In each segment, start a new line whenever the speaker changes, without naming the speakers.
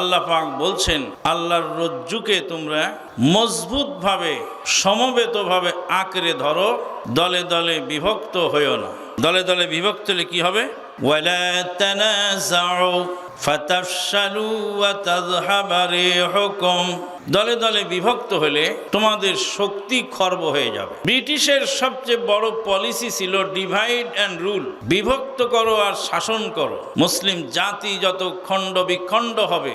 আল্লাহ পাক বলছেন, আল্লাহর রজ্জুকে তোমরা মজবুতভাবে, সমবেতভাবে আঁকড়ে ধরো, দলে দলে বিভক্ত হইও না। দলে দলে বিভক্ত হলে কি হবে? দলে দলে বিভক্ত হলে তোমাদের শক্তি খর্ব হয়ে যাবে। ব্রিটিশের সবচেয়ে বড় পলিসি ছিল ডিভাইড অ্যান্ড রুল। বিভক্ত করো আর শাসন করো। মুসলিম জাতি যত খণ্ড বিখণ্ড হবে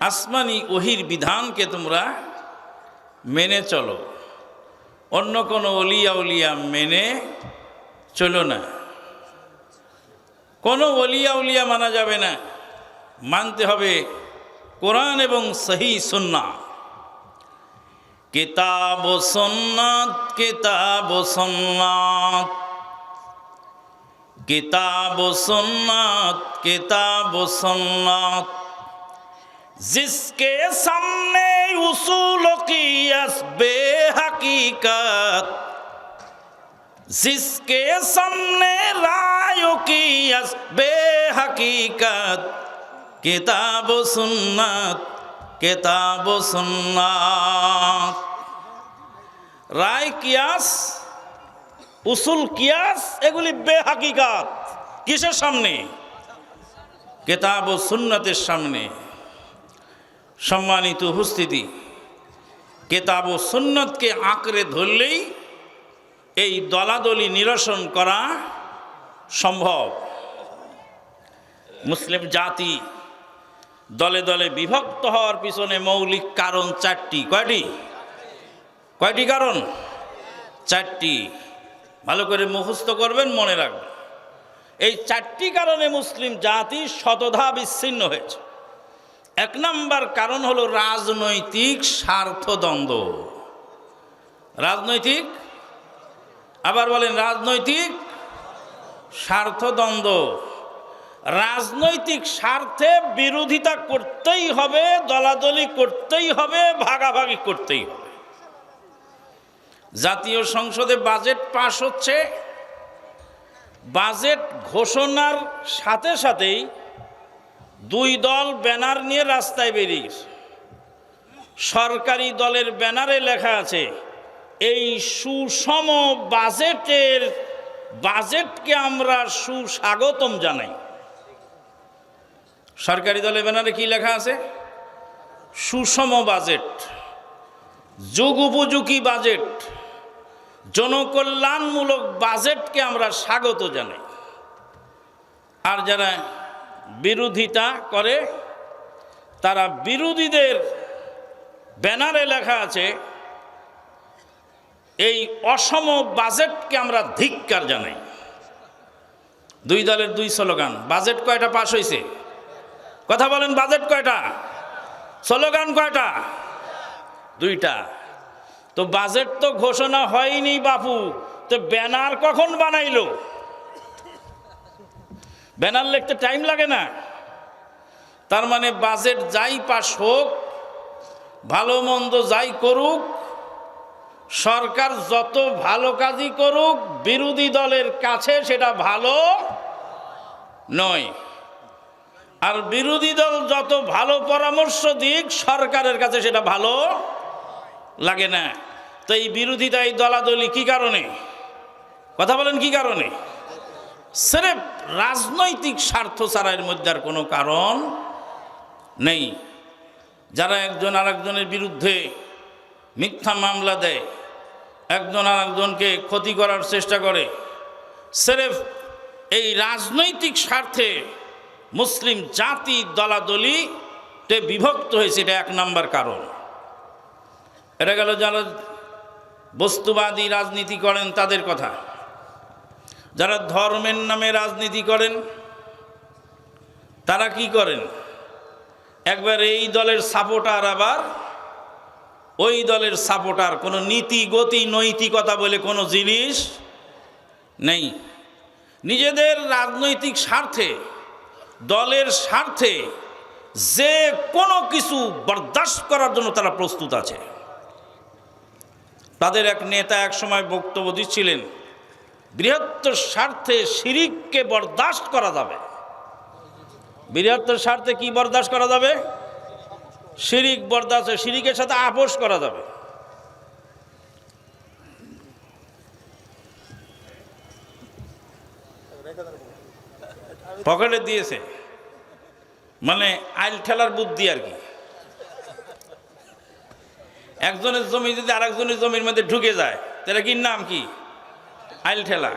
আসমানি ওহির বিধানকে তোমরা মেনে চলো। অন্য কোনো অলিয়া উলিয়া মেনে চলো না। কোনো অলিয়া উলিয়া মানা যাবে না। মানতে হবে কোরআন এবং সহি সুন্না। কিতাব সন্ন্যাত কিতাব সন্ন্যাত কিতাব সন্ন্যাত কিতাব সন্ন্যাত जिसके सामने उसूल की बे हकीकत जिसके सामने रायों की बे हकीकत किताब सुन्नत किताब सुन्नत রায় কিয়াস উসুল কিয়াস এগুলি বেহাকিকাত কিসের সামনে কেতাব ও সুন্নতের সামনে সম্মানিত উপস্থিতি, কেতাব ও সুন্নতকে আঁকড়ে ধরলেই এই দলাদলি নিরসন করা সম্ভব। মুসলিম জাতি দলে দলে বিভক্ত হওয়ার পিছনে মৌলিক কারণ চারটি। কয়টি? কয়টি কারণ? চারটি। ভালো করে মুখস্থ করবেন, মনে রাখবেন। এই চারটি কারণে মুসলিম জাতি শতধা বিচ্ছিন্ন হয়েছে। এক নম্বর কারণ হলো রাজনৈতিক স্বার্থদ্বন্দ্ব। রাজনৈতিক? আবার বলেন, রাজনৈতিক স্বার্থদ্বন্দ্ব। রাজনৈতিক স্বার্থে বিরোধিতা করতেই হবে, দলাদলি করতেই হবে, ভাগাভাগি করতেই হবে। জাতীয় সংসদে বাজেট পাশ হচ্ছে। বাজেট ঘোষণার সাথে সাথেই দুই দল ব্যানার নিয়ে রাস্তায় বেরিয়েছে সরকারি দলের ব্যানারে লেখা আছে, এই সুষম বাজেটের, বাজেটকে আমরা সুস্বাগতম জানাই। সরকারি দলের ব্যানারে কি লেখা আছে? সুষম বাজেট যুগ উপযোগী বাজেট, জনকল্যাণমূলক বাজেটকে আমরা স্বাগত জানাই। আর যারা বিরোধিতা করে, তারা বিরোধীদের ব্যানারে লেখা আছে, এই অসম বাজেটকে আমরা ধিক্কার জানাই। দুই দলের দুই স্লোগান, বাজেট কয়টা পাশ হয়েছে কথা বলেন, বাজেট কয়টা? স্লোগান কয়টা? দুইটা। তো বাজেট তো ঘোষণা হয়নি বাপু, তো ব্যানার কখন বানাইলো? ব্যানার লিখতে টাইম লাগে না। তার মানে বাজেট যাই পাশ হোক, ভালো মন্দ যাই করুক, সরকার যত ভালো কাজই করুক, বিরোধী দলের কাছে সেটা ভালো নয়। আর বিরোধী দল যত ভালো পরামর্শ দিক, সরকারের কাছে সেটা ভালো লাগে না। তো এই বিরোধিতা, এই দলাদলি কি কারণে? কথা বলেন কি কারণে? সেরেফ রাজনৈতিক স্বার্থ ছাড়া এর মধ্যে আর কোনো কারণ নেই। যারা একজন আরেকজনের বিরুদ্ধে মিথ্যা মামলা দেয়, একজন আরেকজনকে ক্ষতি করার চেষ্টা করে, সেরেফ এই রাজনৈতিক স্বার্থে মুসলিম জাতি দলাদলিতে বিভক্ত হয়েছে, এটা এক নাম্বার কারণ। এটা গেল যারা বস্তুবাদী রাজনীতি করেন তাদের কথা। যারা ধর্মের নামে রাজনীতি করেন, তারা কি করেন? একবার এই দলের সাপোর্টার আবার, ওই দলের সাপোর্টার, কোনো নীতি, গতি, নৈতিকতা বলে কোনো জিনিস নেই। নিজেদের রাজনৈতিক স্বার্থে, দলের স্বার্থে যে কোনো কিছু বরদাস্ত করার জন্য তারা প্রস্তুত আছে। তাদের এক নেতা এক সময় বক্তব্য দিচ্ছিলেন বৃহত্তর স্বার্থে শিরিককে বরদাস্ত করা যাবে। বৃহত্তর স্বার্থে কি বরদাস্ত করা যাবে? শিরিক বরদাস্ত, শিরিকের সাথে আপোষ করা যাবে। পকেটে দিয়েছে। মানে আইল ঠেলার বুদ্ধি আর কি। একজনের জমি যদি আরেকজনের জমির মধ্যে ঢুকে যায়, তাহলে কি নাম কি? আইল ঠেলা।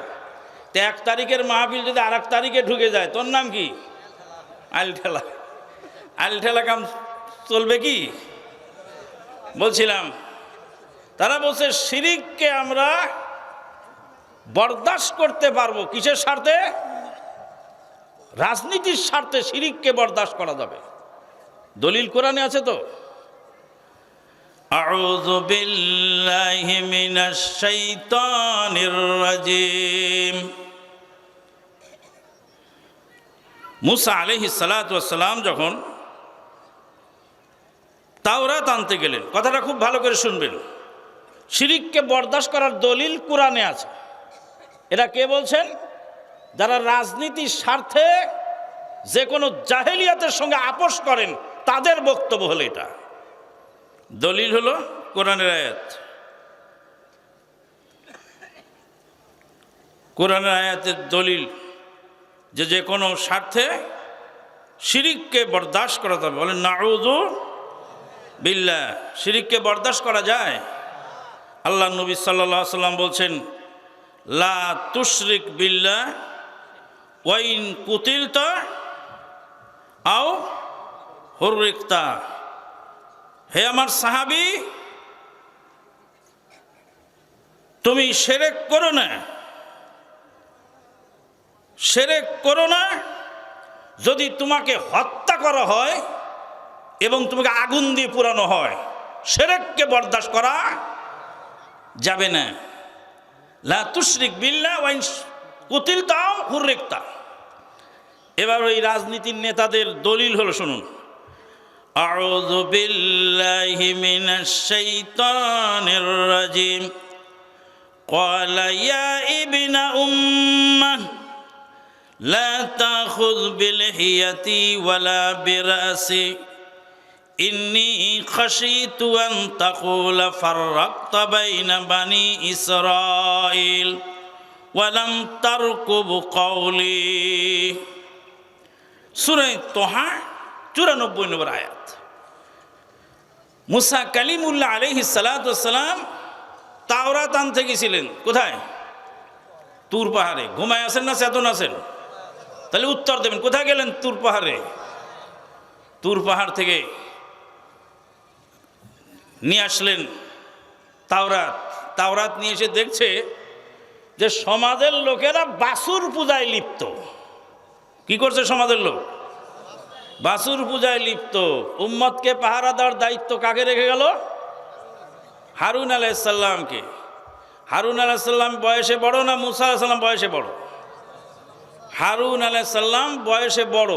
তো এক তারিখের মাহফিল যদি আর তারিখে ঢুকে যায়, তোর নাম কি? আইল ঠেলা। আইল ঠেলা কাম চলবে কি? বলছিলাম, তারা বলছে, শিরিককে আমরা বরদাস্ত করতে পারব। কিসের স্বার্থে? রাজনীতির স্বার্থে শিরিককে বরদাস্ত করা যাবে। দলিল কোরআনে আছে তো? أعوذ بالله من الشيطان الرجيم মুসা আলহি সালাতাম যখন তাওরাত আনতে গেলেন কথাটা খুব ভালো করে শুনবেন শিরিককে বরদাস্ত করার দলিল কোরআনে আছে এটা কে বলছেন যারা রাজনীতির স্বার্থে যে কোনো জাহেলিয়াতের সঙ্গে আপোষ করেন তাদের বক্তব্য হলো এটা দলিল হলো কোরআনের আয়াত। কোরআনের আয়াতের দলিল যে যে কোনো স্বার্থে শিরিককে বরদাস্ত করা যাবে। বলেন নাউজু বিল্লা শিরিককে বরদাস্ত করা যায়। আল্লাহ নবী সাল্লাহ সাল্লাম বলছেন, লা তুশরিক বিল্লা ওয়াইন কুতিলতা আও হরিকতা হে আমার সাহাবি, তুমি সেরেক করো না। সেরেক করো না, যদি তোমাকে হত্যা করা হয় এবং তোমাকে আগুন দিয়ে পুরানো হয়, সেরেককে বরদাস্ত করা যাবে না। লা তুশরিক বিল্লা ওয়াইন কুতিল তাও হুরেকতা এবার ওই রাজনীতির নেতাদের দলিল হলো শুনুন। أعوذ بالله من الشيطان الرجيم قال يا ابن أمة لا تأخذ بلحيتي ولا برأسي إني خشيت أن تقول فرقت بين بني إسرائيل ولم تركب قولي سورة طه চুরানব্বই নম্বর আয়াত। মুসা কালিমুল্লাহ আলহি সালাতাম তাওরাত আনতে গেছিলেন। কোথায়? তুর পাহাড়ে। ঘুমায় আছেন না চেতন আছেন? তাহলে উত্তর দেবেন, কোথায় গেলেন তুর পাহাড়ে? তুর পাহাড় থেকে নিয়ে আসলেন তাওরাত। তাওরাত নিয়ে এসে দেখছে যে সমাজের লোকেরা বাসুর পূজায় লিপ্ত। কি করছে সমাজের লোক? বাসুর পূজায় লিপ্ত। উম্মতকে পাহারা দেওয়ার দায়িত্ব কাকে রেখে গেল? হারুন আলাইসাল্লামকে হারুন আলাইসাল্লাম বয়সে বড় না মুসা আলাইসাল্লাম বয়সে বড়? হারুন আলাইসাল্লাম বয়সে বড়।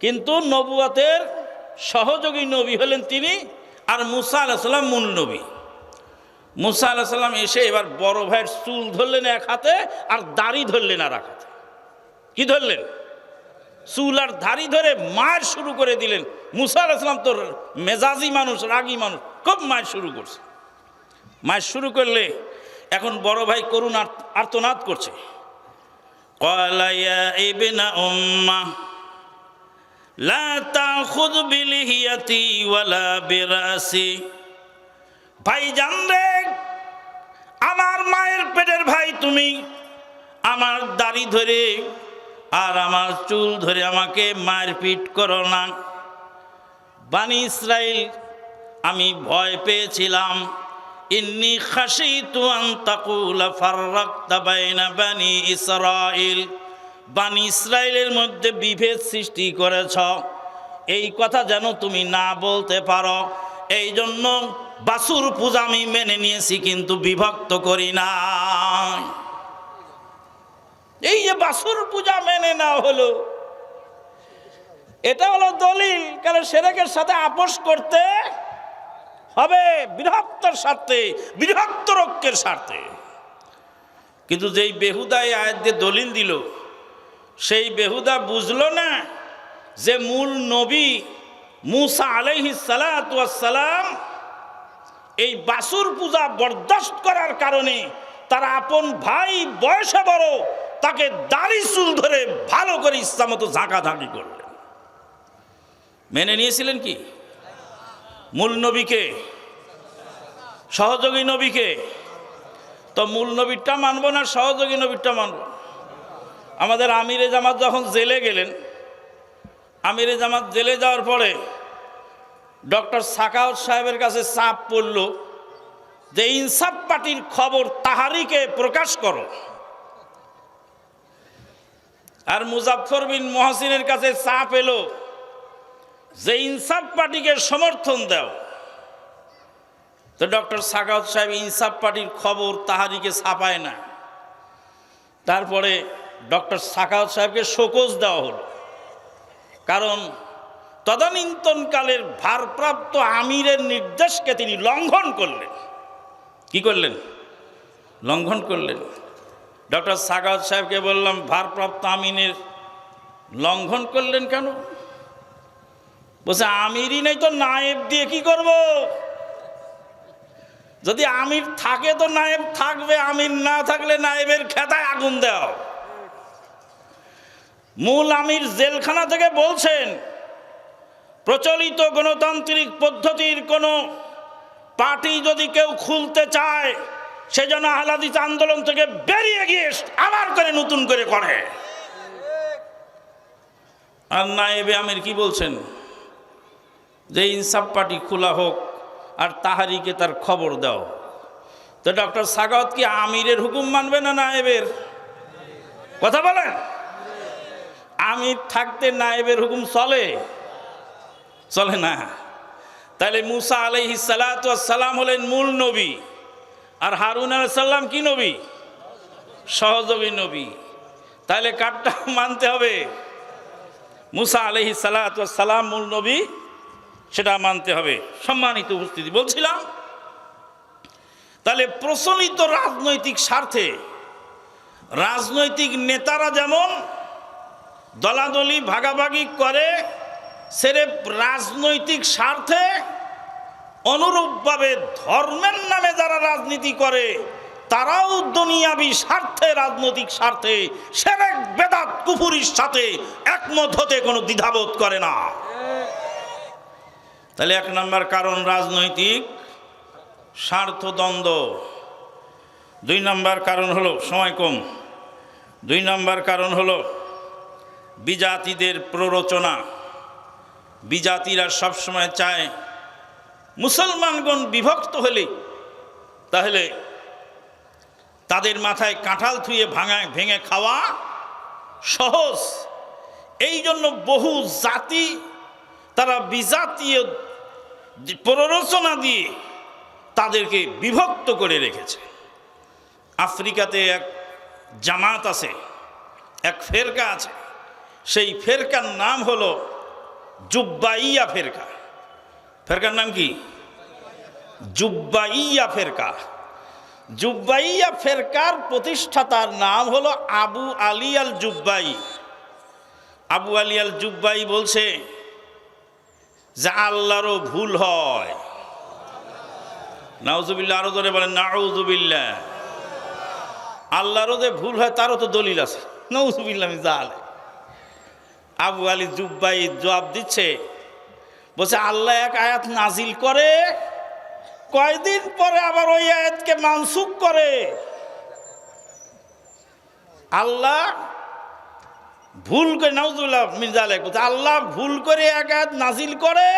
কিন্তু নবুয়াতের সহযোগী নবী হলেন তিনি আর মুসা আলাহিসাল্লাম মূল নবী। মুসা আলাহিসাল্লাম এসে এবার বড় ভাইয়ের চুল ধরলেন এক হাতে আর দাড়ি ধরলেন আর এক হাতে। কি ধরলেন? চুল আর ধারি ধরে মায়ের শুরু করে দিলেন। মুসা আলাহিসাল্লাম তো মেজাজি মানুষ, রাগী মানুষ, খুব মায়ের শুরু করছে। মায়ের শুরু করলে এখন বড় ভাই করুণ আর্তনাদ করছে। কলাইয়া ইবনা উম্মা, লা তাখুদ বিলিহিয়াতি ওয়ালা বিরাসি। ভাই জানবে আমার মায়ের পেটের ভাই তুমি, আমার দাড়ি ধরে আর আমার চুল ধরে আমাকে মারপিট করো না। বানি ইসরাইল, আমি ভয় পেয়েছিলাম। ইন্নি খাসি তুয়ান তাকুল ফার্রাক্তা বাইনা বানি ইসরাইল। বানি ইসরায়েলের মধ্যে বিভেদ সৃষ্টি করেছ। এই কথা যেন তুমি না বলতে পারো। এই জন্য বাসুর পূজা আমি মেনে নিয়েছি, কিন্তু বিভক্ত করি না। এই যে বাসুর পূজা মেনে নেওয়া হলো, এটা হলো দলিল কারণ সেরেকের সাথে আপোষ করতে হবে বৃহত্তর স্বার্থে, বৃহত্তর ঐক্যের স্বার্থে। কিন্তু যেই বেহুদায় আয়াত দিয়ে দলিল দিল, সেই বেহুদা বুঝলো না যে মূল নবী মুসা আলাইহি সালাম এই বাসুর পূজা বরদাস্ত করার কারণে তার আপন ভাই বয়সে বড় তাকে দাড়ি চুল ধরে ভালো করে ইসলামতো ঝাঁকাঝাঁকি করলেন। মেনে নিয়েছিলেন কি? মূল নবীকে, সহযোগী নবীকে। তো মূল নবীরটা মানবো না, সহযোগী নবীরটা মানবো? আমাদের আমিরে জামাত যখন জেলে গেলেন, আমিরে জামাত জেলে যাওয়ার পরে ডক্টর সাকাউত সাহেবের কাছে চাপ পড়ল যে ইনসাফ পার্টির খবর তাহারিকে প্রকাশ করো। আর মুজাফর বিন মহাসিনের কাছে চাপ এলো যে ইনসাফ পার্টিকে সমর্থন দাও। তো ডক্টর সাকাউত সাহেব ইনসাফ পার্টির খবর তাহারিকে ছাপায় না। তারপরে ডক্টর সাকাউত সাহেবকে শোকজ দেওয়া হলো। কারণ তদানীন্তনকালের ভারপ্রাপ্ত আমিরের নির্দেশকে তিনি লঙ্ঘন করলেন। কি করলেন? লঙ্ঘন করলেন। ডক্টর সাগর সাহেবকে বললাম, ভারপ্রাপ্ত আমিনের লঙ্ঘন করলেন কেন? বলছে, আমিরই নেই তো, নায়েব দিয়ে কি করব? যদি আমির থাকে তো নায়েব থাকবে, আমির না থাকলে নায়েবের খেতায় আগুন দেওয়া মূল আমির জেলখানা থেকে বলছেন, প্রচলিত গণতান্ত্রিক পদ্ধতির কোনো পার্টি যদি কেউ খুলতে চায় সেজন্য আহলাদিস আন্দোলন থেকে বেরিয়ে গিয়ে আবার করে নতুন করে করে। আর নায়েবে আমির কি বলছেন? যে ইনসাফ পার্টি খোলা হোক আর তাহারিকে তার খবর দাও। তো ডক্টর সাগত কি আমিরের হুকুম মানবে না নায়েবের? কথা বলেন। আমির থাকতে নায়েবের হুকুম চলে? চলে না। তাহলে মুসা আলহি সালাম হলেন মূল নবী। আর হারুন সাল্লাম কি নবী? সহযোগী নবী। তাহলে কারটা মানতে হবে। মুসা আলহি সালাম মূল নবী, সেটা মানতে হবে। সম্মানিত উপস্থিতি বলছিলাম। তাহলে প্রচলিত রাজনৈতিক স্বার্থে রাজনৈতিক নেতারা যেমন দলাদলি, ভাগাভাগি করে, সেরে রাজনৈতিক স্বার্থে অনুরূপভাবে ধর্মের নামে যারা রাজনীতি করে, তারাও দুনিয়াবি স্বার্থে, রাজনৈতিক স্বার্থে, সেরেক বেদাত কুফুরির সাথে একমত হতে কোনো দ্বিধাবোধ করে না। তাহলে এক নম্বর কারণ রাজনৈতিক স্বার্থদ্বন্দ্ব দুই নম্বর কারণ হলো, সময় কম। দুই নম্বর কারণ হলো, বিজাতিদের প্ররোচনা। বিজাতিরা সবসময় চায় মুসলমানগণ বিভক্ত হলে তাহলে তাদের মাথায় কাঁঠাল থুয়ে ভাঙায় ভেঙে খাওয়া সহজ। এই জন্য বহু জাতি তারা বিজাতীয় প্ররোচনা দিয়ে তাদেরকে বিভক্ত করে রেখেছে। আফ্রিকাতে এক জামাত আছে, এক ফেরকা আছে। সেই ফেরকার নাম হলো জুব্বাইয়া ফেরকা। ফেরকার নাম কি? জুব্বাইয়া ফেরকা। জুব্বাইয়া ফেরকার প্রতিষ্ঠাতার নাম হলো আবু আলী আল জুব্বাই আবু আলী আল জুব্বাই বলছে, যে আল্লাহরও ভুল হয়। নাউজুবিল্লা আরও ধরে বলেন নাউজুবিল্লা আল্লাহরও যে ভুল হয়, তারও তো দলিল আছে। নৌজুবিল্লা আমি জাল আবু আলী জুব্বাই জবাব দিচ্ছে বলছে, আল্লাহ এক আয়াত নাজিল করে, কয়দিন পরে আবার ওই আয়াতকে মানসুক করে। আল্লাহ ভুল করে নাউজুল্লাহ মির্জা আলেক বলছে, আল্লাহ ভুল করে এক আয়াত নাজিল করে,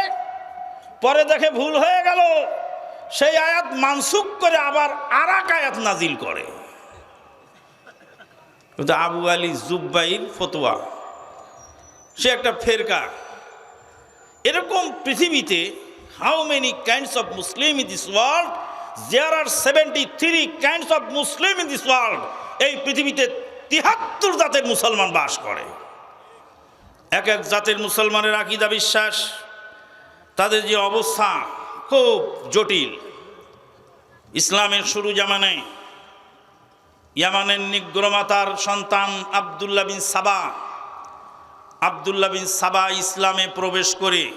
পরে দেখে ভুল হয়ে গেল। সেই আয়াত মানসুক করে আবার আর এক আয়াত নাজিল করে। আবু আলী জুব্বাইর ফতোয়া। সে একটা ফেরকা। এরকম পৃথিবীতে how many kinds of Muslim in this world there are seventy three kinds of Muslim in this world এই পৃথিবীতে তিহাত্তর জাতের মুসলমান বাস করে। এক এক জাতের মুসলমানের আকিদা বিশ্বাস, তাদের যে অবস্থা খুব জটিল। ইসলামের শুরু জামানায় ইয়ামানের নিগ্রমাতার সন্তান আবদুল্লাহ বিন সাবা আবদুল্লাহ বিন সাবা ইসলামে প্রবেশ করে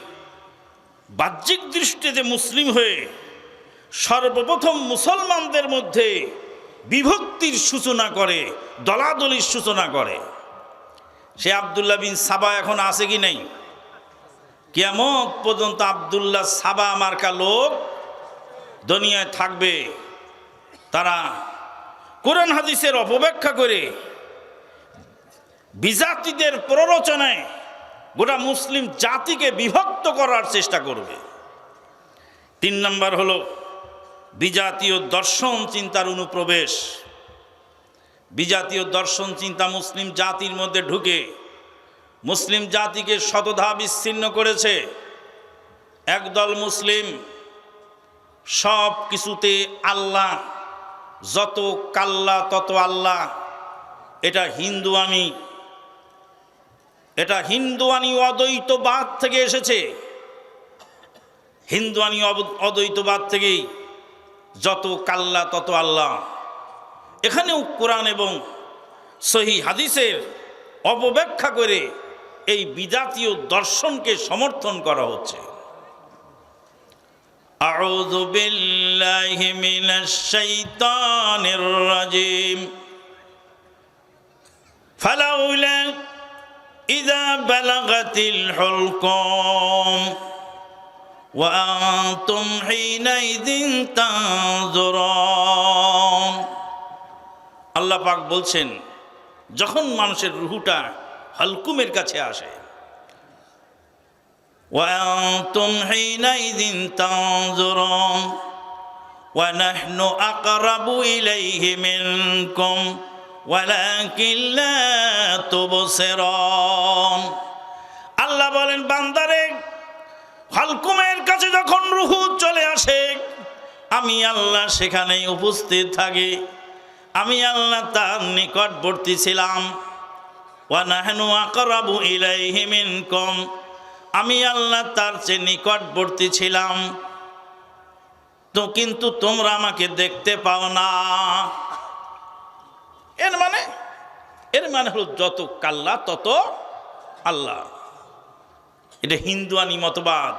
বাহ্যিক দৃষ্টিতে মুসলিম হয়ে সর্বপ্রথম মুসলমানদের মধ্যে বিভক্তির সূচনা করে, দলাদলির সূচনা করে। সে আবদুল্লাহ বিন সাবা এখন আছে কি নেই? কেমন পর্যন্ত আবদুল্লাহ সাবা মার্কা লোক দুনিয়ায় থাকবে। তারা কোরআন হাদিসের অপব্যাখ্যা করে বিজাতিদের প্ররোচনায় গোটা মুসলিম জাতিকে বিভক্ত করার চেষ্টা করবে। তিন নম্বর হলো বিজাতীয় দর্শন চিন্তার অনুপ্রবেশ। বিজাতীয় দর্শন চিন্তা মুসলিম জাতির মধ্যে ঢুকে, মুসলিম জাতিকে শতধা বিচ্ছিন্ন করেছে। একদল মুসলিম সব কিছুতে আল্লাহ, যত কাল্লা তত আল্লাহ, এটা হিন্দু আমি এটা হিন্দুয়ানি অদ্বৈতবাদ থেকে এসেছে হিন্দুয়ানি অব- অদ্বৈতবাদ থেকেই যত কাল্লা তত আল্লাহ এখানেও কোরআন এবং সহি হাদিসের অপব্যাখ্যা করে এই বিজাতীয় দর্শনকে সমর্থন করা হচ্ছে أعوذ بالله من الشيطان الرجيم فلولا إذا بلغت الحلقوم وأنتم حينئذ تنظرون আল্লাহ পাক বলছেন যখন মানুষের রুহুটা হালকুমের কাছে আসে وأنتم حينئذ تنظرون ونحن أقرب إليه منكم ওয়ালাকিল্লা তুবসিরুন। আল্লাহ বলেন, বান্দারে হালকুমের কাছে যখন রুহু চলে আসে, আমি আল্লাহ সেখানেই উপস্থিত থাকি। আমি আল্লাহ তার নিকটবর্তী ছিলাম। ওয়ানাহনু আকরাবু ইলাইহি মিনকুম। আমি আল্লাহ তার চেয়ে নিকটবর্তী ছিলাম। তো কিন্তু তোমরা আমাকে দেখতে পাও না। এর মানে হলো যত কাল্লা, তত আল্লাহ। এটা হিন্দুয়ানি মতবাদ।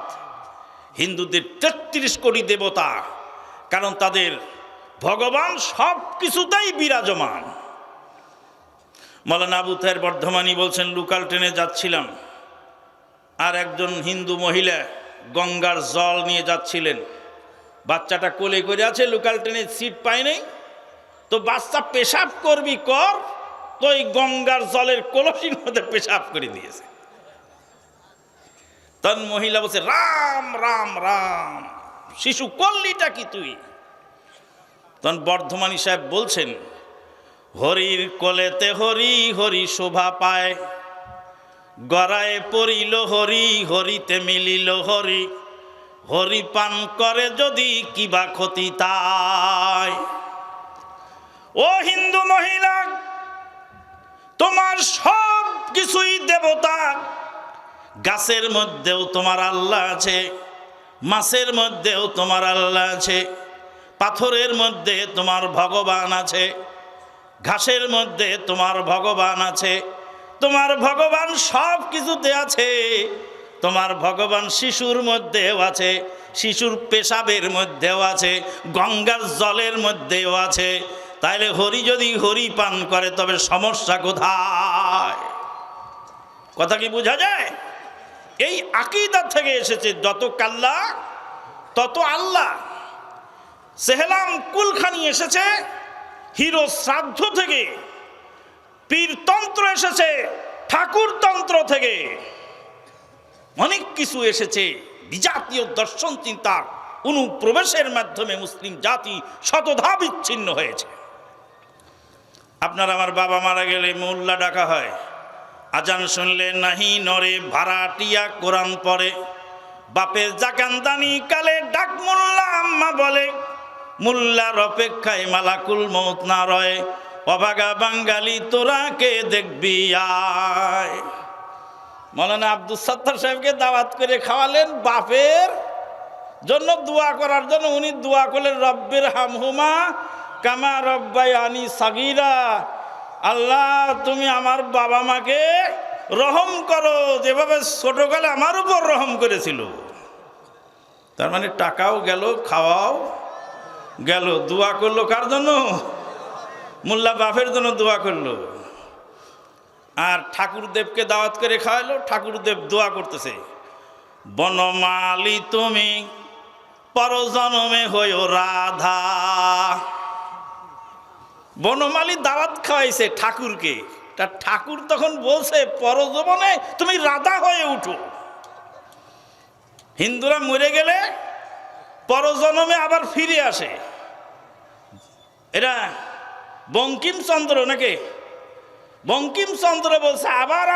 হিন্দুদের তেত্রিশ কোটি দেবতা, কারণ তাদের ভগবান সব কিছুতেই বিরাজমান। মৌলানা আবু তাহের বলছেন, লোকাল ট্রেনে যাচ্ছিলাম, আর একজন হিন্দু মহিলা গঙ্গার জল নিয়ে যাচ্ছিলেন। বাচ্চাটা কোলে করে আছে, লোকাল ট্রেনে সিট পায় নাই। তো বাচ্চা পেশাব করবি কর তো গঙ্গার জলের কলসির মধ্যে পেশাব করে দিয়েছে। তখন মহিলা বলছে, রাম রাম রাম, শিশু করলিটা কি তুই? তখন বর্ধমানী সাহেব বলছেন, হরির কোলেতে হরি হরি শোভা পায়। গড়ায় পড়িল হরি, হরিতে মিলিল হরি। হরি পান করে যদি কিবা ক্ষতি তাই। ও হিন্দু মহিলা তোমার সব কিছুই দেবতা। গাছের মধ্যেও তোমার আল্লাহ আছে, মাছের মধ্যেও তোমার আল্লাহ আছে, পাথরের মধ্যে তোমার ভগবান আছে, ঘাসের মধ্যে তোমার ভগবান আছে, তোমার ভগবান সব কিছুতে আছে, তোমার ভগবান শিশুর মধ্যেও আছে, শিশুর পেশাবের মধ্যেও আছে, গঙ্গার জলের মধ্যেও আছে তাইলে হরি যদি হরি পান করে, তবে সমস্যা কোথায়? কথা কি বোঝা যায়? এই আকিদা থেকে এসেছে, যত কাল্লা, তত আল্লাহ সেহেলাম কুলখানি এসেছে, হিরো শ্রাদ্ধ থেকে, পীরতন্ত্র এসেছে, ঠাকুরতন্ত্র থেকে। অনেক কিছু এসেছে, বিজাতীয় দর্শন চিন্তার অনুপ্রবেশের মাধ্যমে মুসলিম জাতি শতধা বিচ্ছিন্ন হয়েছে। আপনার আমার বাবা মারা গেলে মোল্লা ডাকা হয়। আজান শুনলে নাহি নরে ভাড়াটিয়া কোরআন পড়ে। বাপের জাকান্দানি কালে ডাক মোল্লা আম্মা বলে। মোল্লার অপেক্ষায় মালাকুল মৌত না রয়। অভাগা বাঙ্গালি তোরা কে দেখবি আয়। মৌলানা আব্দুল সত্তার সাহেবকে দাওয়াত করে খাওয়ালেন বাপের জন্য দোয়া করার জন্য। উনি দোয়া করলেন, রব্বের হামহুমা কামা রব্বাই আনি সাগিরা। আল্লাহ, তুমি আমার বাবা মাকে রহম করো, যেভাবে ছোটকালে আমার উপর রহম করেছিল। তার মানে টাকাও গেল, খাওয়াও গেল, দোয়া করল কার জন্য? মোল্লা বাপের জন্য দোয়া করল। আর ঠাকুরদেবকে দাওয়াত করে খাওয়ালো, ঠাকুরদেব দোয়া করতেছে। বনমালি, তুমি পরজনমে হইও রাধা। বনমালী দাওয়াত খাওয়াইছে ঠাকুরকে। তা ঠাকুর তখন বলছে, পরজীবনে তুমি রাধা হয়ে উঠো। হিন্দুরা মরে গেলে পরজনমে আবার ফিরে আসে। এরা বঙ্কিমচন্দ্র নাকি? বঙ্কিমচন্দ্র বলছে, আবার